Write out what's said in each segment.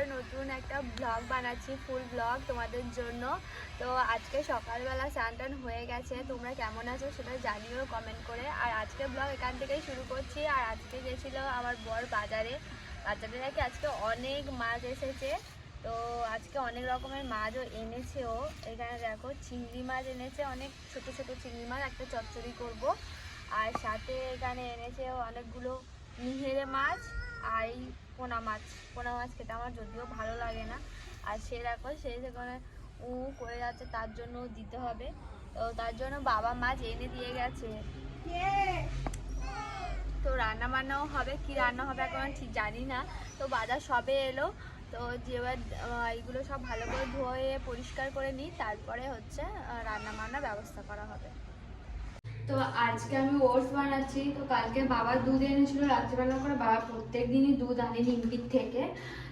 আবারও নতুন একটা ব্লগ বানাচ্ছি ফুল ব্লগ তোমাদের জন্য। তো আজকে সকালবেলা স্নান হয়ে গেছে, তোমরা কেমন আছো সেটা জানিও কমেন্ট করে। আর আজকে ব্লগ এখান থেকেই শুরু করছি। আর আজকে গেছিল আমার বর বাজারে। বাজারে নাকি আজকে অনেক মাছ এসেছে। তো আজকে অনেক রকমের মাছও এনেছে ও এখানে দেখো চিংড়ি মাছ এনেছে, অনেক ছোট ছোট চিংড়ি মাছ, একটা চচ্চড়ি করব। আর সাথে এখানে এনেছে অনেকগুলো নিহেরে মাছ। আর পোনা মাছ পোনা মাছ খেতে আমার যদিও ভালো লাগে না। আর সে দেখো, সে সেখানে উ করে যাচ্ছে, তার জন্য দিতে হবে। তো তার জন্য বাবা মাছ এনে দিয়ে গেছে। তো রান্না বান্নাও হবে, কি রান্না হবে এখন ঠিক জানি না। তো বাজার সবে এলো, তো যে এইগুলো সব ভালো করে ধুয়ে পরিষ্কার করে নিই, তারপরে হচ্ছে রান্না বান্নার ব্যবস্থা করা হবে। তো আজকে আমি ওটস বানাচ্ছি। তো কালকে বাবা দুধ এনেছিল, রাত্রিবেলা করে বাবা প্রত্যেক দিনই দুধ আনে নিমপির থেকে।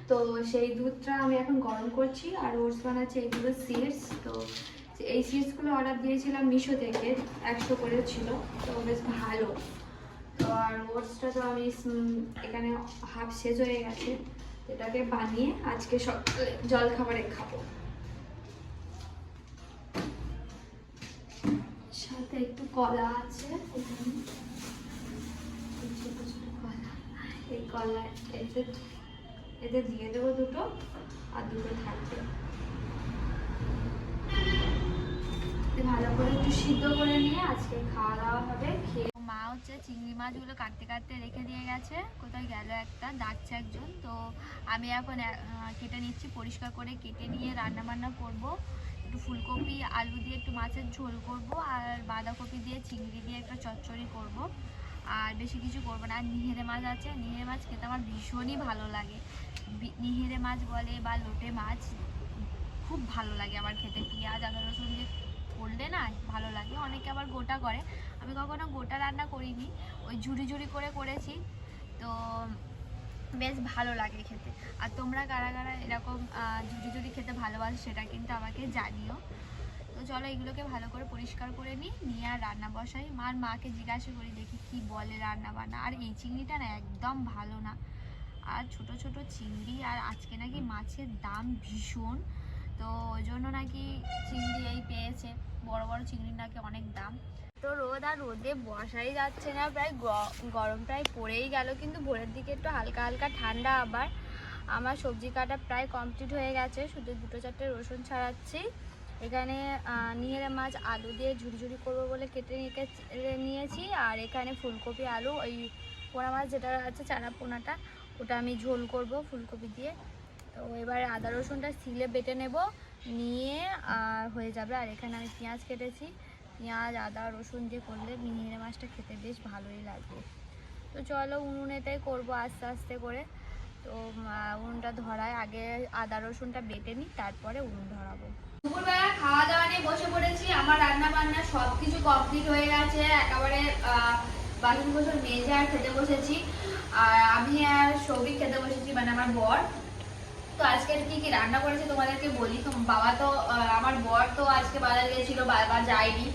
তো সেই দুধটা আমি এখন গরম করছি আর ওটস বানাচ্ছি এইগুলো সিডস তো এই সিডসগুলো অর্ডার দিয়েছিলাম মিশো থেকে, একশো করে ছিল। তো বেশ ভালো। তো আর ওটসটা তো আমি এখানে হাফ শেষ হয়ে গেছে। এটাকে বানিয়ে আজকে সকালে জল খাবারে খাব। সাথে একটু কলা আছে। এই কলা এতে দিয়ে দেবো দুটো, আর দুটো থাকবে। ভালো করে একটু সিদ্ধ করে নিয়ে আজকে খাওয়া দাওয়া হবে, খেয়ে মা হচ্ছে চিংড়ি মাছগুলো কাটতে কাটতে রেখে দিয়ে গেছে। কোথায় গেল একটা, ডাকছে একজন। তো আমি এখন কেটে নিচ্ছি, পরিষ্কার করে কেটে নিয়ে রান্না বান্না করব। একটু ফুলকপি আলু দিয়ে একটু মাছের ঝোল করব আর বাঁধাকপি দিয়ে চিংড়ি দিয়ে একটা চচ্চড়ি করব। আর বেশি কিছু করব না। আর নিহেরে মাছ আছে। নিহেরে মাছ খেতে আমার ভীষণই ভালো লাগে। নিহেরে মাছ বলে বা লোটে মাছ, খুব ভালো লাগে আমার খেতে। পেঁয়াজ, আদা, রসুন দিয়ে করলে না ভালো লাগে। অনেকে আবার গোটা করে। আমি কখনো গোটা রান্না করিনি। ওই ঝুড়ি ঝুড়ি করে করেছি। তো বেশ ভালো লাগে খেতে। আর তোমরা কারা কারা এরকম ঝুড়ি ঝুড়ি খেতে ভালোবাসো সেটা কিন্তু আমাকে জানিও। তো চলো এগুলোকে ভালো করে পরিষ্কার করে নিই, নিয়ে আর রান্না বসাই। মার মাকে জিজ্ঞাসা করি, দেখি কি বলে রান্না বান্না। আর এই চিংড়িটা না একদম ভালো না। আর ছোট ছোট চিংড়ি, আর আজকে নাকি মাছের দাম ভীষণ। তো ওই জন্য নাকি চিংড়ি এই পেয়েছে। বড় বড় চিংড়ির নাকি অনেক দাম। তো রোদ আর রোদে বসাই যাচ্ছে না, প্রায় গরম প্রায় পড়েই গেল। কিন্তু ভোরের দিকে একটু হালকা হালকা ঠান্ডা আবার। আমার সবজি কাটা প্রায় কমপ্লিট হয়ে গেছে। শুধু দুটো চারটে রসুন ছাড়াচ্ছি। এখানে নিহেরে মাছ আলু দিয়ে ঝুড়ি ঝুড়ি করব বলে কেটে নিয়ে নিয়েছি। আর এখানে ফুলকপি আলু, ওই পোনা মাছ যেটা আছে চারা পোনাটা, ওটা আমি ঝোল করব ফুলকপি দিয়ে। তো এবার আদা রসুনটা সিলে বেটে নেব, নিয়ে আর হয়ে যাবে। আর এখানে আমি পেঁয়াজ কেটেছি। পেঁয়াজ, আদা, রসুন দিয়ে করলে মিহিরে মাছটা খেতে বেশ ভালোই লাগবে তো চলো উনুনেতেই করব আস্তে আস্তে করে। তো উনুনটা ধরায় আগে আদা রসুনটা বেটে নিই, তারপরে উনুন ধরাবো। দুপুরবেলা খাওয়া দাওয়া নিয়ে বসে পড়েছি, আমার রান্না বান্না সব কিছু কমপ্লিট হয়ে গেছে, একেবারে বাসন কোসন মেজে আর খেতে বসেছি। আর আমি আর সৌভিক খেতে বসেছি মানে আমার বর। তো আজকে কি কি রান্না করেছে তোমাদেরকে বলি। তো বাবা তো আমার বর তো আজকে বাজার গিয়েছিল বাবা যায়নি।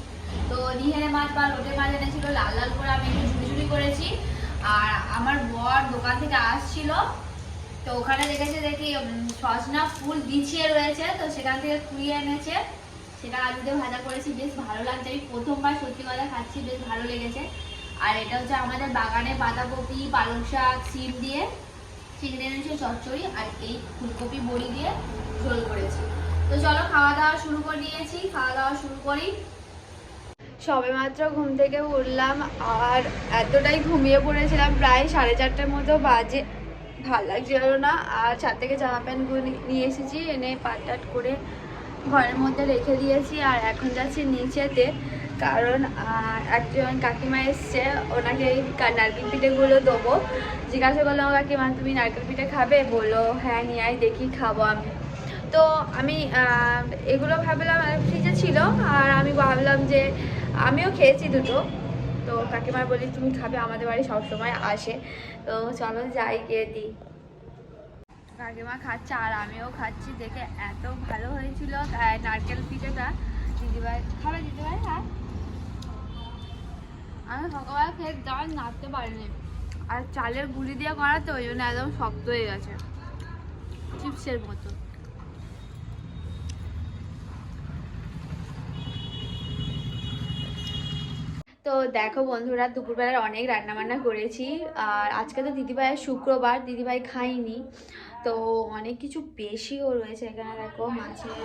তো নিহেরে মাছ বা লোটে মাছ এনেছিল, লাল লাল করে আমি একটু ঝুড়ি ঝুড়ি করেছি। আর আমার বর দোকান থেকে আসছিল তো ওখানে দেখেছে দেখি সজনা ফুল বিছিয়ে রয়েছে, তো সেখান থেকে কুড়িয়ে এনেছে। সেটা আলু দিয়ে ভাজা করেছি, বেশ ভালো লাগছে। আমি প্রথমবার সত্যি কথা খাচ্ছি, বেশ ভালো লেগেছে। আর এটা হচ্ছে আমাদের বাগানে বাঁধাকপি, পালং শাক, সিম দিয়ে চিংড়ি এনেছে চচ্চড়ি আর এই ফুলকপি বড়ি দিয়ে ঝোল করেছি। তো চলো খাওয়া দাওয়া শুরু করে দিয়েছি, খাওয়া দাওয়া শুরু করি। সবে মাত্র ঘুম থেকে উঠলাম আর এতটাই ঘুমিয়ে পড়েছিলাম, প্রায় সাড়ে চারটার মতো বাজে ভালো লাগছিল না। আর ছাদ থেকে জামা প্যান্টগুলো নিয়ে এসেছি, এনে পাট করে ঘরের মধ্যে রেখে দিয়েছি আর এখন যাচ্ছি নিচেতে। কারণ একজন কাকিমা এসছে, ওনাকে এই নারকেল পিঠেগুলো দেবো। জিজ্ঞাসা করলাম কাকিমা, তুমি নারকেল পিঠে খাবে? বলো হ্যাঁ নিয়ে আয়, দেখি খাব আমি। তো আমি এগুলো ভাবলাম, ফ্রিজে ছিল। আর আমি ভাবলাম যে, আমিও খেয়েছি দুটো। তো কাকিমার বলি তুমি খাবে, আমাদের বাড়ি সবসময় আসে। তো চলো যাই গিয়ে দিই কাকিমা খাচ্ছে আর আমিও খাচ্ছি, দেখে এত ভালো হয়েছিল নারকেল পিঠেটা। দিদিভাই, খাবে দিদিভাই হ্যাঁ? আমি সকালবেলা খেয়ে যাওয়ার নাড়তে পারিনি। আর চালের গুলি দিয়ে করা তো ওই জন্য একদম শক্ত হয়ে গেছে। চিপসের মতো। তো দেখো বন্ধুরা, দুপুরবেলার অনেক রান্নাবান্না করেছি। আর আজকে তো দিদিভাইয়ের শুক্রবার, দিদিভাই খাইনি তো অনেক কিছু বেশিও রয়েছে এখানে, দেখো মাছের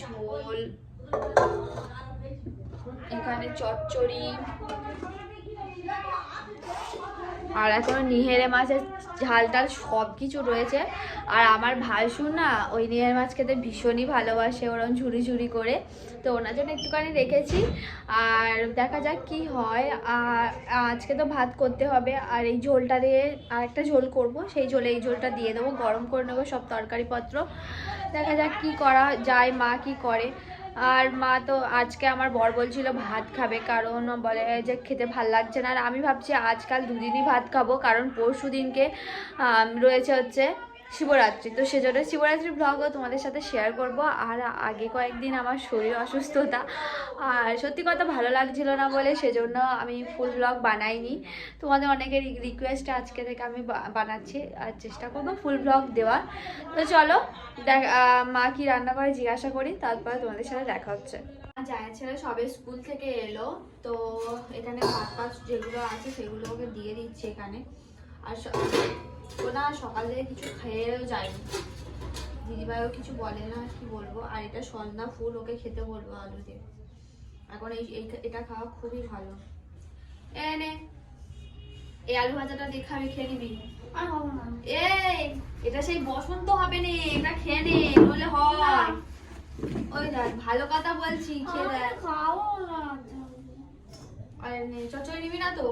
ঝোল, এখানে চচ্চড়ি। আর এখন নিহেরে মাছের ঝাল টাল সব কিছু রয়েছে। আর আমার ভাসুর না ওই নিহের মাছ খেতে ভীষণই ভালোবাসে, ওরম ঝুড়ি ঝুড়ি করে। তো ওনার জন্য একটুখানি রেখেছি। আর দেখা যাক কি হয়। আর আজকে তো ভাত করতে হবে। আর এই ঝোলটা দিয়ে আর একটা ঝোল করব। সেই ঝোলে এই ঝোলটা দিয়ে দেবো। গরম করে নেব সব তরকারিপত্র। দেখা যাক কি করা যায়, মা কি করে। আর মা তো আজকে আমার বর বলছিল ভাত খাবে, কারণ বলে যে খেতে ভালো লাগছে না। আর আমি ভাবছি আজকাল দুদিনই ভাত খাব, কারণ পরশু দিনকে রয়েছে হচ্ছে শিবরাত্রি। তো সেজন্য শিবরাত্রির ব্লগও তোমাদের সাথে শেয়ার করব। আর আগে কয়েকদিন আমার শরীর অসুস্থতা। আর সত্যি কথা ভালো লাগছিল না বলে সেজন্য আমি ফুল ব্লগ বানাইনি। তোমাদের অনেকের রিকোয়েস্ট আজকে থেকে আমি বানাচ্ছি। আর চেষ্টা করব ফুল ব্লগ দেওয়ার। তো চলো, দেখ মা কি রান্না করে জিজ্ঞাসা করি, তারপরে তোমাদের সাথে দেখা হচ্ছে। যায় ছেলে সবে স্কুল থেকে এলো। তো এখানে ভাত পাত যেগুলো আছে সেগুলো ওকে দিয়ে দিচ্ছে এখানে। আর ও না সকাল থেকে কিছু খেয়েও যায়নি। দিদিভাইও কিছু বলে না কি বলব? আর এটা সন্ধ্যা ফুল ওকে খেতে বলব আলু দিয়ে। এখন এই এটা খাওয়া খুবই ভালো। এ নে এই আলু ভাজাটা দেখে আমি খেয়ে নিবি। এই এটা সেই বসন্ত হবে নে এটা খেয়ে নে বলে হয়। ওই দেখ ভালো কথা বলছি খেয়ে দেখ। আরে নে চচ্চড়ি নিবি না তো?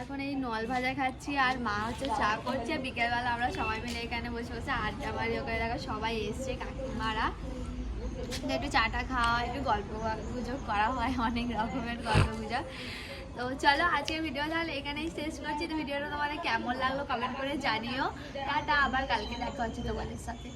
এখন এই নল ভাজা খাচ্ছি আর মা হচ্ছে চা করছে। বিকেলবেলা আমরা সবাই মিলে এখানে বসে বসে আড্ডা মারি। ওখানে দেখো সবাই এসছে, কাকিমারা। একটু চাটা খাওয়া একটু গল্প গুজব করা হয়, অনেক রকমের গল্প গুজব। তো চলো আজকের ভিডিও তাহলে এখানেই শেষ করছি। ভিডিওটা তোমাদের কেমন লাগল কমেন্ট করে জানিও। টাটা, আবার কালকে দেখা হচ্ছে তোমাদের সাথে।